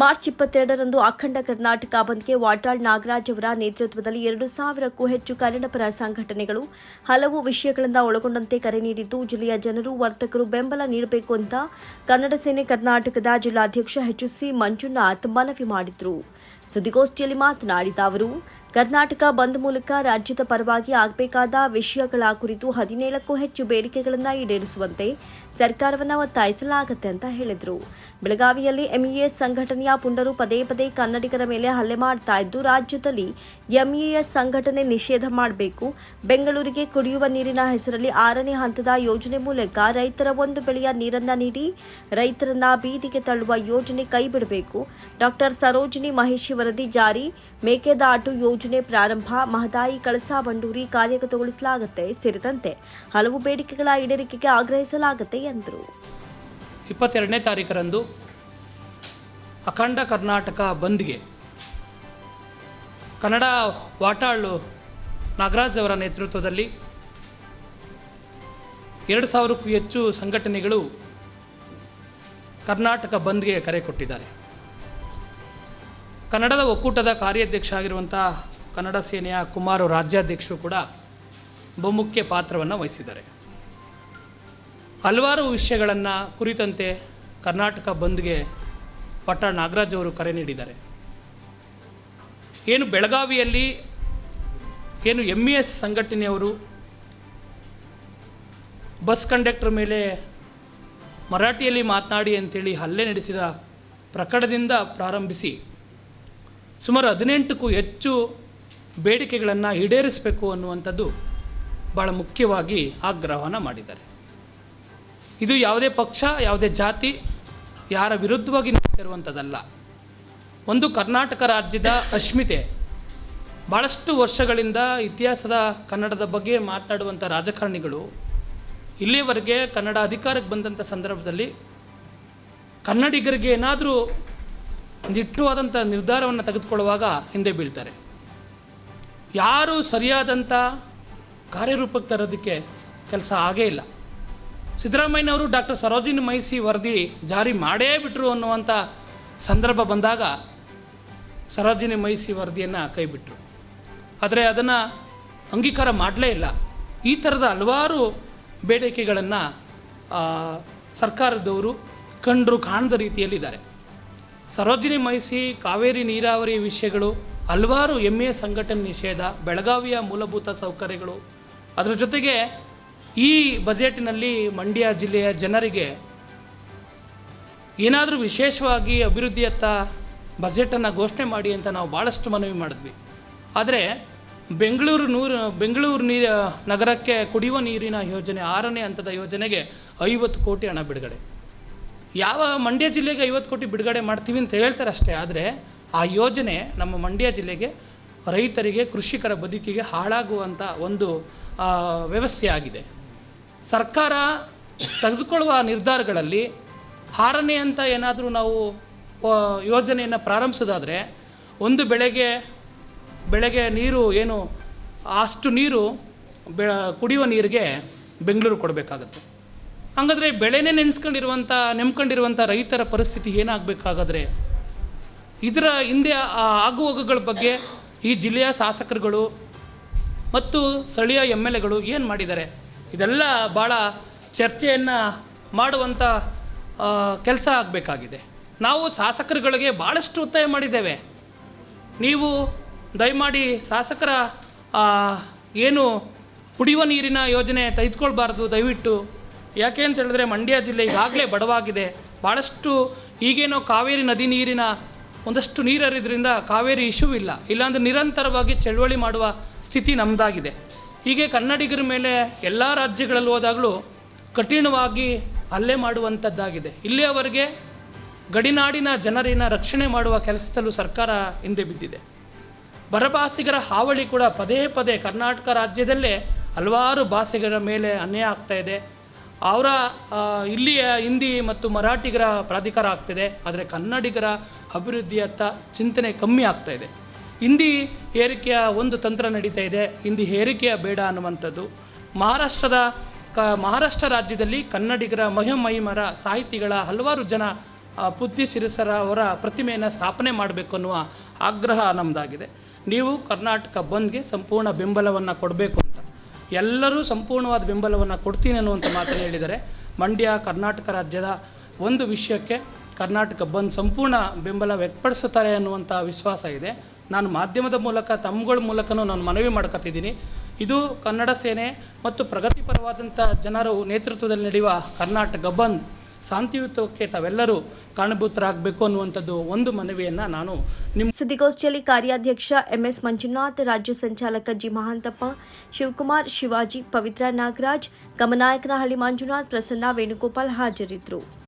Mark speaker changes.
Speaker 1: March ಇಪ್ಪತ್ತೆರಡರಂದು ಅಖಂಡ ಕರ್ನಾಟಕ ಬಂದ್ಗೆ ವಾಟಾಳ್ ನಾಗರಾಜ್ ಅವರ ನೇತೃತ್ವದಲ್ಲಿ ಎರಡು ಸಾವಿರಕ್ಕೂ ಹೆಚ್ಚು ಕನ್ನಡಪರ ಸಂಘಟನೆಗಳು ಹಲವು ವಿಷಯಗಳಿಂದ ಒಳಗೊಂಡಂತೆ ಕರೆ ನೀಡಿದ್ದು, ಜಿಲ್ಲೆಯ ಜನರು, ವರ್ತಕರು ಬೆಂಬಲ ನೀಡಬೇಕು ಅಂತ ಕನ್ನಡ ಸೇನೆ ಕರ್ನಾಟಕದ ಜಿಲ್ಲಾಧ್ಯಕ್ಷ ಎಚ್ ಸಿ ಮಂಜುನಾಥ್ ಮನವಿ ಮಾಡಿದರು. ಸುದ್ದಿಗೋಷ್ಠಿಯಲ್ಲಿ ಮಾತನಾಡಿದ ಅವರು ಕರ್ನಾಟಕ ಬಂದ್ ಮೂಲಕ ರಾಜ್ಯದ ಪರವಾಗಿ ಆಗಬೇಕಾದ ವಿಷಯಗಳ ಕುರಿತು ಹದಿನೇಳಕ್ಕೂ ಹೆಚ್ಚು ಬೇಡಿಕೆಗಳನ್ನು ಈಡೇರಿಸುವಂತೆ ಸರ್ಕಾರವನ್ನು ಒತ್ತಾಯಿಸಲಾಗುತ್ತೆ ಅಂತ ಹೇಳಿದರು. ಬೆಳಗಾವಿಯಲ್ಲಿ ಎಂಇಎಸ್ ಸಂಘಟನೆಯ ಪುಂಡರು ಪದೇ ಪದೇ ಕನ್ನಡಿಗರ ಮೇಲೆ ಹಲ್ಲೆ ಮಾಡ್ತಾ ಇದ್ದು, ರಾಜ್ಯದಲ್ಲಿ ಎಂಇಎಸ್ ಸಂಘಟನೆ ನಿಷೇಧ ಮಾಡಬೇಕು, ಬೆಂಗಳೂರಿಗೆ ಕುಡಿಯುವ ನೀರಿನ ಹೆಸರಲ್ಲಿ ಆರನೇ ಹಂತದ ಯೋಜನೆ ಮೂಲಕ ರೈತರ ಒಂದು ಬೆಳೆಯ ನೀರನ್ನು ನೀಡಿ, ರೈತರನ್ನ ಬೀದಿಗೆ ತಳ್ಳುವ ಯೋಜನೆ ಕೈಬಿಡಬೇಕು. ಡಾಕ್ಟರ್ ಸರೋಜಿನಿ ಮಹೇಶಿ ವರದಿ ಜಾರಿ, ಮೇಕೆದಾಟು ಯೋಜನೆ ಪ್ರಾರಂಭ, ಮಹದಾಯಿ, ಕಳಸಾ, ಬಂಡೂರಿ ಕಾರ್ಯಗತಗೊಳಿಸಲಾಗುತ್ತೆ, ಸೇರಿದಂತೆ ಹಲವು ಬೇಡಿಕೆಗಳ ಈಡೇರಿಕೆಗೆ ಆಗ್ರಹಿಸಲಾಗುತ್ತೆ ಎಂದರು.
Speaker 2: ಇಪ್ಪತ್ತೆರಡನೇ ತಾರೀಕರಂದು ಅಖಂಡ ಕರ್ನಾಟಕ ಬಂದ್ಗೆ ಕನ್ನಡ ವಾಟಾಳು ನಾಗರಾಜ್ ಅವರ ನೇತೃತ್ವದಲ್ಲಿ ಎರಡು ಸಾವಿರಕ್ಕೂ ಹೆಚ್ಚು ಸಂಘಟನೆಗಳು ಕರ್ನಾಟಕ ಬಂದ್ಗೆ ಕರೆ ಕೊಟ್ಟಿದ್ದಾರೆ. ಕನ್ನಡದ ಒಕ್ಕೂಟದ ಕಾರ್ಯಾಧ್ಯಕ್ಷ ಆಗಿರುವಂಥ ಕನ್ನಡ ಸೇನೆಯ ಕುಮಾರು ರಾಜ್ಯಾಧ್ಯಕ್ಷರು ಕೂಡ ಬಹುಮುಖ್ಯ ಪಾತ್ರವನ್ನು ವಹಿಸಿದ್ದಾರೆ. ಹಲವಾರು ವಿಷಯಗಳನ್ನು ಕುರಿತಂತೆ ಕರ್ನಾಟಕ ಬಂದ್ಗೆ ಪಟ್ಟ ನಾಗರಾಜ್ ಅವರು ಕರೆ ನೀಡಿದ್ದಾರೆ. ಏನು ಬೆಳಗಾವಿಯಲ್ಲಿ ಏನು ಎಂ ಇ ಎಸ್ ಸಂಘಟನೆಯವರು ಬಸ್ ಕಂಡಕ್ಟರ್ ಮೇಲೆ ಮರಾಠಿಯಲ್ಲಿ ಮಾತನಾಡಿ ಅಂತೇಳಿ ಹಲ್ಲೆ ನಡೆಸಿದ ಪ್ರಕರಣದಿಂದ ಪ್ರಾರಂಭಿಸಿ ಸುಮಾರು ಹದಿನೆಂಟಕ್ಕೂ ಹೆಚ್ಚು ಬೇಡಿಕೆಗಳನ್ನು ಈಡೇರಿಸಬೇಕು ಅನ್ನುವಂಥದ್ದು ಭಾಳ ಮುಖ್ಯವಾಗಿ ಆಗ್ರಹವನ್ನು ಮಾಡಿದ್ದಾರೆ. ಇದು ಯಾವುದೇ ಪಕ್ಷ, ಯಾವುದೇ ಜಾತಿ, ಯಾರ ವಿರುದ್ಧವಾಗಿ ನಿಂತಿರುವಂಥದ್ದಲ್ಲ ಒಂದು ಕರ್ನಾಟಕ ರಾಜ್ಯದ ಅಸ್ಮಿತೆ ಭಾಳಷ್ಟು ವರ್ಷಗಳಿಂದ ಇತಿಹಾಸದ ಕನ್ನಡದ ಬಗ್ಗೆ ಮಾತನಾಡುವಂಥ ರಾಜಕಾರಣಿಗಳು ಇಲ್ಲಿಯವರೆಗೆ ಕನ್ನಡ ಅಧಿಕಾರಕ್ಕೆ ಬಂದಂಥ ಸಂದರ್ಭದಲ್ಲಿ ಕನ್ನಡಿಗರಿಗೆ ಏನಾದರೂ ನಿಟ್ಟುವಾದಂಥ ನಿರ್ಧಾರವನ್ನು ತೆಗೆದುಕೊಳ್ಳುವಾಗ ಹಿಂದೆ ಬೀಳ್ತಾರೆ. ಯಾರೂ ಸರಿಯಾದಂಥ ಕಾರ್ಯರೂಪಕ್ಕೆ ತರೋದಕ್ಕೆ ಕೆಲಸ ಆಗೇ ಇಲ್ಲ. ಸಿದ್ದರಾಮಯ್ಯನವರು ಡಾಕ್ಟರ್ ಸರೋಜಿನಿ ಮೈಸಿ ವರದಿ ಜಾರಿ ಮಾಡೇ ಬಿಟ್ಟರು ಅನ್ನುವಂಥ ಸಂದರ್ಭ ಬಂದಾಗ ಸರೋಜಿನಿ ಮೈಸಿ ವರದಿಯನ್ನು ಕೈಬಿಟ್ರು ಆದರೆ ಅದನ್ನು ಅಂಗೀಕಾರ ಮಾಡಲೇ ಇಲ್ಲ. ಈ ಥರದ ಹಲವಾರು ಬೇಡಿಕೆಗಳನ್ನು ಸರ್ಕಾರದವರು ಕಂಡರು ಕಾಣದ ರೀತಿಯಲ್ಲಿದ್ದಾರೆ. ಸರೋಜಿನಿ ಮೈಸಿ ಕಾವೇರಿ ನೀರಾವರಿ ವಿಷಯಗಳು ಹಲವಾರು ಎಂ ಎ ಸಂಘಟನೆ ನಿಷೇಧ, ಬೆಳಗಾವಿಯ ಮೂಲಭೂತ ಸೌಕರ್ಯಗಳು. ಅದರ ಜೊತೆಗೆ ಈ ಬಜೆಟ್ನಲ್ಲಿ ಮಂಡ್ಯ ಜಿಲ್ಲೆಯ ಜನರಿಗೆ ಏನಾದರೂ ವಿಶೇಷವಾಗಿ ಅಭಿವೃದ್ಧಿಯತ್ತ ಬಜೆಟನ್ನು ಘೋಷಣೆ ಮಾಡಿ ಅಂತ ನಾವು ಭಾಳಷ್ಟು ಮನವಿ ಮಾಡಿದ್ವಿ. ಆದರೆ ಬೆಂಗಳೂರು ನೂರು, ಬೆಂಗಳೂರು ನೀರು, ನಗರಕ್ಕೆ ಕುಡಿಯುವ ನೀರಿನ ಯೋಜನೆ, ಆರನೇ ಹಂತದ ಯೋಜನೆಗೆ ಐವತ್ತು ಕೋಟಿ ಹಣ ಬಿಡುಗಡೆ. ಯಾವ ಮಂಡ್ಯ ಜಿಲ್ಲೆಗೆ ಐವತ್ತು ಕೋಟಿ ಬಿಡುಗಡೆ ಮಾಡ್ತೀವಿ ಅಂತ ಹೇಳ್ತಾರೆ ಅಷ್ಟೇ ಆದರೆ ಆ ಯೋಜನೆ ನಮ್ಮ ಮಂಡ್ಯ ಜಿಲ್ಲೆಗೆ ರೈತರಿಗೆ, ಕೃಷಿಕರ ಬದುಕಿಗೆ ಹಾಳಾಗುವಂಥ ಒಂದು ವ್ಯವಸ್ಥೆಯಾಗಿದೆ ಸರ್ಕಾರ ತೆಗೆದುಕೊಳ್ಳುವ ನಿರ್ಧಾರಗಳಲ್ಲಿ ಆರನೇ ಅಂತ ಏನಾದರೂ ನಾವು ಯೋಜನೆಯನ್ನು ಪ್ರಾರಂಭಿಸೋದಾದರೆ ಒಂದು ಬೆಳೆಗೆ ಬೆಳೆಗೆ ನೀರು ಏನು, ಅಷ್ಟು ನೀರು ಬೆ, ಕುಡಿಯುವ ನೀರಿಗೆ ಬೆಂಗಳೂರು ಕೊಡಬೇಕಾಗತ್ತೆ. ಹಾಗಾದ್ರೆ ಬೆಳೆನೇ ನೆನೆಸ್ಕೊಂಡಿರುವಂಥ ನೆಮ್ಕೊಂಡಿರುವಂಥ ರೈತರ ಪರಿಸ್ಥಿತಿ ಏನಾಗಬೇಕಾಗಾದ್ರೆ ಇದರ ಹಿಂದೆ ಆಗುವಾಗಗಳ ಬಗ್ಗೆ ಈ ಜಿಲ್ಲೆಯ ಶಾಸಕರುಗಳು ಮತ್ತು ಸ್ಥಳೀಯ ಎಂ ಎಲ್ ಎಗಳು ಏನು ಮಾಡಿದ್ದಾರೆ? ಇದೆಲ್ಲ ಭಾಳ ಚರ್ಚೆಯನ್ನು ಮಾಡುವಂಥ ಕೆಲಸ ಆಗಬೇಕಾಗಿದೆ. ನಾವು ಶಾಸಕರುಗಳಿಗೆ ಭಾಳಷ್ಟು ಒತ್ತಾಯ ಮಾಡಿದ್ದೇವೆ. ನೀವು ದಯಮಾಡಿ ಶಾಸಕರ ಏನು ಕುಡಿಯುವ ನೀರಿನ ಯೋಜನೆ ತೆಗೆದುಕೊಳ್ಬಾರ್ದು ದಯವಿಟ್ಟು. ಯಾಕೆ ಅಂತ ಹೇಳಿದ್ರೆ ಮಂಡ್ಯ ಜಿಲ್ಲೆ ಈಗಾಗಲೇ ಬಡವಾಗಿದೆ. ಭಾಳಷ್ಟು ಈಗೇನೋ ಕಾವೇರಿ ನದಿ ನೀರಿನ ಒಂದಷ್ಟು ನೀರು ಹರಿದ್ರಿಂದ ಕಾವೇರಿ ಇಶ್ಯೂ ಇಲ್ಲ. ಇಲ್ಲಾಂದರೆ ನಿರಂತರವಾಗಿ ಚಳವಳಿ ಮಾಡುವ ಸ್ಥಿತಿ ನಮ್ಮದಾಗಿದೆ ಹೀಗೆ ಕನ್ನಡಿಗರ ಮೇಲೆ ಎಲ್ಲ ರಾಜ್ಯಗಳಲ್ಲಿ ಹೋದಾಗಲೂ ಕಠಿಣವಾಗಿ ಹಲ್ಲೆ ಮಾಡುವಂಥದ್ದಾಗಿದೆ ಇಲ್ಲಿಯವರೆಗೆ ಗಡಿನಾಡಿನ ಜನರಿನ ರಕ್ಷಣೆ ಮಾಡುವ ಕೆಲಸದಲ್ಲೂ ಸರ್ಕಾರ ಹಿಂದೆ ಬಿದ್ದಿದೆ. ಬರಭಾಸಿಗರ ಹಾವಳಿ ಕೂಡ ಪದೇ ಪದೇ ಕರ್ನಾಟಕ ರಾಜ್ಯದಲ್ಲೇ ಹಲವಾರು ಭಾಷೆಗಳ ಮೇಲೆ ಅನ್ಯಾಯ ಆಗ್ತಾ ಇದೆ. ಅವರ ಇಲ್ಲಿಯ ಹಿಂದಿ ಮತ್ತು ಮರಾಠಿಗರ ಪ್ರಾಧಿಕಾರ ಆಗ್ತಿದೆ, ಆದರೆ ಕನ್ನಡಿಗರ ಅಭಿವೃದ್ಧಿಯತ್ತ ಚಿಂತನೆ ಕಮ್ಮಿ ಆಗ್ತಾ ಇದೆ. ಹಿಂದಿ ಏರಿಕೆಯ ಒಂದು ತಂತ್ರ ನಡೀತಾ ಇದೆ, ಹಿಂದಿ ಏರಿಕೆಯ ಬೇಡ ಅನ್ನುವಂಥದ್ದು. ಮಹಾರಾಷ್ಟ್ರದ, ಕ, ಮಹಾರಾಷ್ಟ್ರ ರಾಜ್ಯದಲ್ಲಿ ಕನ್ನಡಿಗರ ಮಹಿಮಹಿಮರ ಸಾಹಿತಿಗಳ ಹಲವಾರು ಜನ ಬುದ್ಧಿ ಸಿರಿಸರ ಅವರ ಪ್ರತಿಮೆಯನ್ನು ಸ್ಥಾಪನೆ ಮಾಡಬೇಕು ಅನ್ನುವ ಆಗ್ರಹ ನಮ್ಮದಾಗಿದೆ ನೀವು ಕರ್ನಾಟಕ ಬಂದ್ಗೆ ಸಂಪೂರ್ಣ ಬೆಂಬಲವನ್ನು ಕೊಡಬೇಕು ಎಲ್ಲರೂ ಸಂಪೂರ್ಣವಾದ ಬೆಂಬಲವನ್ನು ಕೊಡ್ತೀನಿ ಅನ್ನುವಂಥ ಮಾತನ್ನು ಹೇಳಿದರೆ ಮಂಡ್ಯ, ಕರ್ನಾಟಕ ರಾಜ್ಯದ ಒಂದು ವಿಷಯಕ್ಕೆ ಕರ್ನಾಟಕ ಬಂದ್ ಸಂಪೂರ್ಣ ಬೆಂಬಲ ವ್ಯಕ್ತಪಡಿಸುತ್ತಾರೆ ಅನ್ನುವಂಥ ವಿಶ್ವಾಸ ಇದೆ. ನಾನು ಮಾಧ್ಯಮದ ಮೂಲಕ ತಮ್ಮಗಳ ಮೂಲಕನೂ ನಾನು ಮನವಿ ಮಾಡ್ಕೊತಿದ್ದೀನಿ. ಇದು ಕನ್ನಡ ಸೇನೆ ಮತ್ತು ಪ್ರಗತಿಪರವಾದಂಥ ಜನರು ನೇತೃತ್ವದಲ್ಲಿ ನಡೆಯುವ ಕರ್ನಾಟಕ ಬಂದ್ ಶಾಂತಿಯುತಕ್ಕೆ ತಾವೆಲ್ಲರೂ ಕಾರಣಭೂತರಾಗಬೇಕು ಅನ್ನುವಂಥದ್ದು ಒಂದು ಮನವಿಯನ್ನು ನಾನು ನಿಮ್ಮ
Speaker 1: ಸುದ್ದಿಗೋಷ್ಠಿಯಲ್ಲಿ ಕಾರ್ಯಾಧ್ಯಕ್ಷ ಎಂಎಸ್ ಮಂಜುನಾಥ್, ರಾಜ್ಯ ಸಂಚಾಲಕ ಜಿ ಮಹಾಂತಪ್ಪ, ಶಿವಕುಮಾರ್ ಶಿವಾಜಿ, ಪವಿತ್ರ ನಾಗರಾಜ್, ಗಮನಾಯಕನಹಳ್ಳಿ ಮಂಜುನಾಥ್, ಪ್ರಸನ್ನ ವೇಣುಗೋಪಾಲ್ ಹಾಜರಿದ್ದರು.